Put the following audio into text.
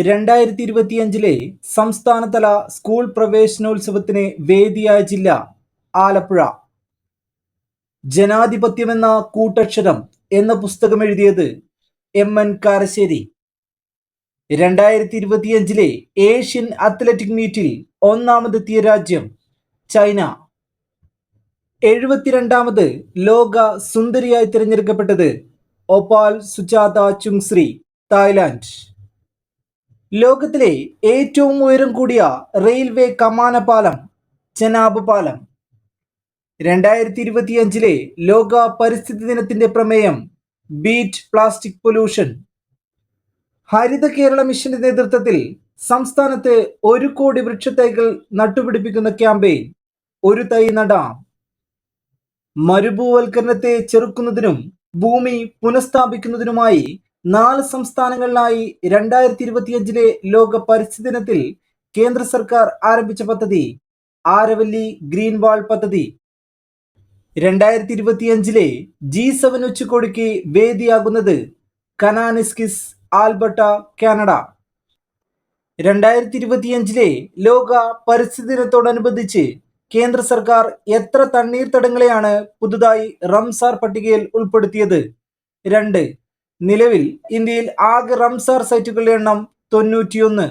രണ്ടായിരത്തി ഇരുപത്തിയഞ്ചിലെ സംസ്ഥാനതല സ്കൂൾ പ്രവേശനോത്സവത്തിന് വേദിയായ ജില്ല ആലപ്പുഴ. ജനാധിപത്യമെന്ന കൂട്ടക്ഷരം എന്ന പുസ്തകം എഴുതിയത് എം എൻ കാരശ്ശേരി. രണ്ടായിരത്തി ഇരുപത്തിയഞ്ചിലെ ഏഷ്യൻ അത്ലറ്റിക് മീറ്റിൽ ഒന്നാമതെത്തിയ രാജ്യം ചൈന. എഴുപത്തിരണ്ടാമത് ലോക സുന്ദരിയായി തിരഞ്ഞെടുക്കപ്പെട്ടത് ഒപാൽ സുജാത ചുങ്ശ്രീ തായ്ലാൻഡ് ലോകത്തിലെ ഏറ്റവും ഉയരം കൂടിയ റെയിൽവേ കമാന പാലം ചെനാബ് പാലം. രണ്ടായിരത്തി ഇരുപത്തിയഞ്ചിലെ ലോക പരിസ്ഥിതി ദിനത്തിന്റെ പ്രമേയം ബീറ്റ് പ്ലാസ്റ്റിക് പൊല്യൂഷൻ. ഹരിത കേരള മിഷന്റെ നേതൃത്വത്തിൽ സംസ്ഥാനത്ത് ഒരു കോടി വൃക്ഷത്തൈകൾ നട്ടുപിടിപ്പിക്കുന്ന ക്യാമ്പയിൻ ഒരു തൈ നടാം. മരുഭൂവൽക്കരണത്തെ ചെറുക്കുന്നതിനും ഭൂമി പുനഃസ്ഥാപിക്കുന്നതിനുമായി നാല് സംസ്ഥാനങ്ങളിലായി രണ്ടായിരത്തി ഇരുപത്തിയഞ്ചിലെ ലോക പരിസ്ഥിതി ദിനത്തിൽ കേന്ദ്ര സർക്കാർ ആരംഭിച്ച പദ്ധതി ആരവല്ലി ഗ്രീൻ വാൾ പദ്ധതി. രണ്ടായിരത്തി ഇരുപത്തിയഞ്ചിലെ ജി സെവൻ ഉച്ചകോടിക്ക് വേദിയാകുന്നത് കനാനിസ്കിസ് ആൽബർട്ട കാനഡ. രണ്ടായിരത്തി ഇരുപത്തിയഞ്ചിലെ ലോക പരിസ്ഥിതി ദിനത്തോടനുബന്ധിച്ച് കേന്ദ്ര സർക്കാർ എത്ര തണ്ണീർത്തടങ്ങളെയാണ് പുതുതായി റംസാർ പട്ടികയിൽ ഉൾപ്പെടുത്തിയത്? രണ്ട് നിലവിൽ ഇന്ത്യയിൽ ആകെ റംസാർ സൈറ്റുകളുടെ എണ്ണം തൊണ്ണൂറ്റിയൊന്ന്.